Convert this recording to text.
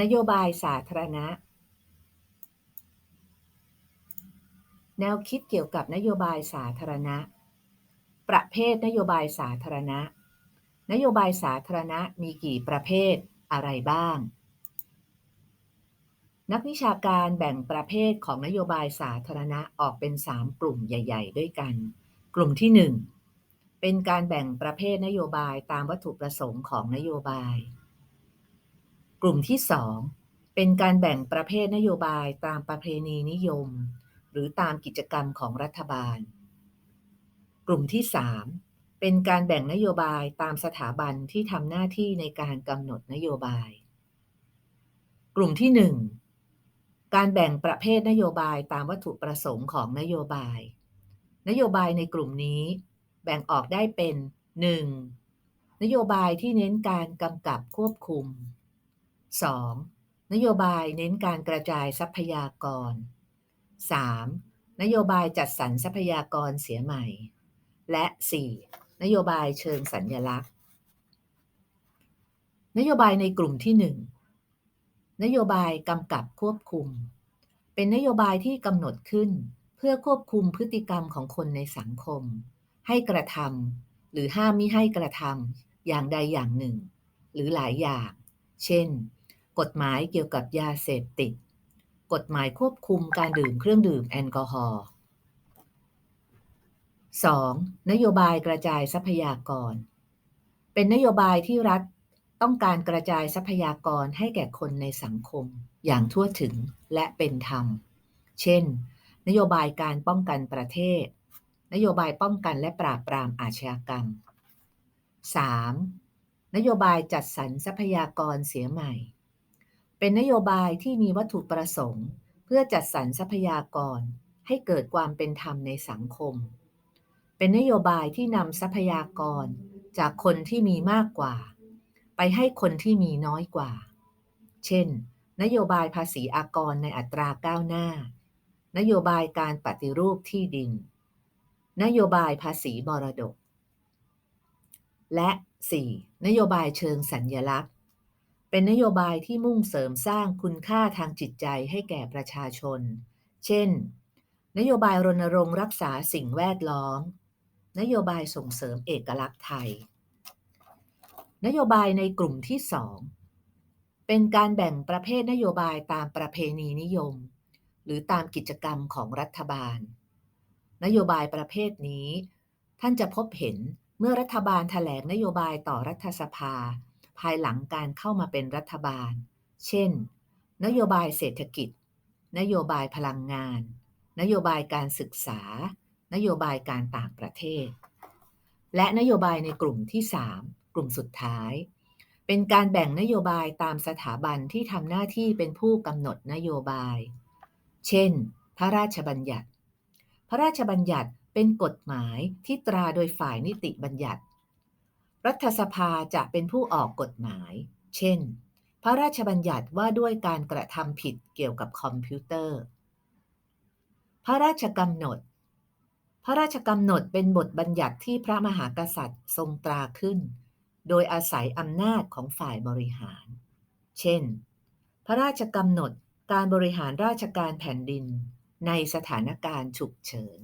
นโยบายสาธารณะ แนวคิดเกี่ยวกับนโยบายสาธารณะ ประเภทนโยบายสาธารณะ นโยบายสาธารณะมีกี่ประเภทอะไรบ้าง นักวิชาการแบ่งประเภทของนโยบายสาธารณะออกเป็น 3 กลุ่มใหญ่ ๆ ด้วยกัน กลุ่มที่ 1 เป็นการแบ่งประเภทนโยบายตามวัตถุประสงค์ของนโยบาย กลุ่มที่ 2 เป็นการแบ่งประเภทนโยบายตามประเพณีนิยม หรือตามกิจกรรมของรัฐบาล กลุ่มที่ 3 เป็นการแบ่งนโยบายตามสถาบันที่ทำหน้าที่ในการกำหนดนโยบาย กลุ่มที่ 1 การแบ่งประเภทนโยบายตามวัตถุประสงค์ของนโยบาย นโยบายในกลุ่มนี้ แบ่งออกได้เป็น 1. นโยบายที่เน้นการกำกับควบคุม 2. นโยบายเน้นการกระจายทรัพยากร 3. นโยบายจัดสรรทรัพยากรเสียใหม่ และ 4. นโยบายเชิงสัญญลักษณ์ นโยบายในกลุ่มที่ 1 นโยบายกำกับควบคุม เป็นนโยบายที่กำหนดขึ้น เพื่อควบคุมพฤติกรรมของคนในสังคม ให้กระทำหรือห้ามมิให้กระทำอย่างใดอย่างหนึ่ง หรือหลายอย่าง เช่น กฎหมายเกี่ยวกับยาเสพติด กฎหมายควบคุมการดื่มเครื่องดื่มแอลกอฮอล์ 2. นโยบายกระจายทรัพยากร เป็นนโยบายที่รัฐต้องการกระจายทรัพยากรให้แก่คนในสังคมอย่างทั่วถึงและเป็นธรรม เช่น นโยบายการป้องกันประเทศ นโยบายป้องกันและปราบปรามอาชญากรรม 3. นโยบายจัดสรรทรัพยากรเสียใหม่ เป็นนโยบายที่มีวัตถุประสงค์ เพื่อจัดสรรทรัพยากร ให้เกิดความเป็นธรรมในสังคม เป็นนโยบายที่นำทรัพยากรจากคนที่มีมากกว่า ไปให้คนที่มีน้อยกว่า เช่น นโยบายภาษีอากรในอัตราก้าวหน้า นโยบายการปฏิรูปที่ดิน นโยบายภาษีมรดก และ 4. นโยบายเชิงสัญญลักษณ์ เป็นนโยบายที่มุ่งเสริมสร้างคุณค่าทางจิตใจให้แก่ประชาชน เช่น นโยบายรณรงค์รักษาสิ่งแวดล้อม นโยบายส่งเสริมเอกลักษณ์ไทย นโยบายในกลุ่มที่ 2 เป็นการแบ่งประเภทนโยบายตามประเพณีนิยม หรือตามกิจกรรมของรัฐบาล นโยบายประเภทนี้ ท่านจะพบเห็นเมื่อรัฐบาลแถลงนโยบายต่อรัฐสภา ภายหลังการเข้ามาเป็นรัฐบาล เช่น นโยบายเศรษฐกิจ นโยบายพลังงาน นโยบายการศึกษา นโยบายการต่างประเทศ และนโยบายในกลุ่มที่ 3 กลุ่มสุดท้าย เป็นการแบ่งนโยบายตามสถาบันที่ทำหน้าที่เป็นผู้กำหนดนโยบาย เช่น พระราชบัญญัติ พระราชบัญญัติเป็นกฎหมายที่ตราโดยฝ่ายนิติบัญญัติ รัฐสภาจะเป็นผู้ออกกฎหมาย เช่น พระราชบัญญัติว่าด้วยการกระทำผิดเกี่ยวกับคอมพิวเตอร์ พระราชกำหนด พระราชกำหนดเป็นบทบัญญัติที่พระมหากษัตริย์ทรงตราขึ้น โดยอาศัยอำนาจของฝ่ายบริหาร เช่น พระราชกำหนดการบริหารราชการแผ่นดินในสถานการณ์ฉุกเฉิน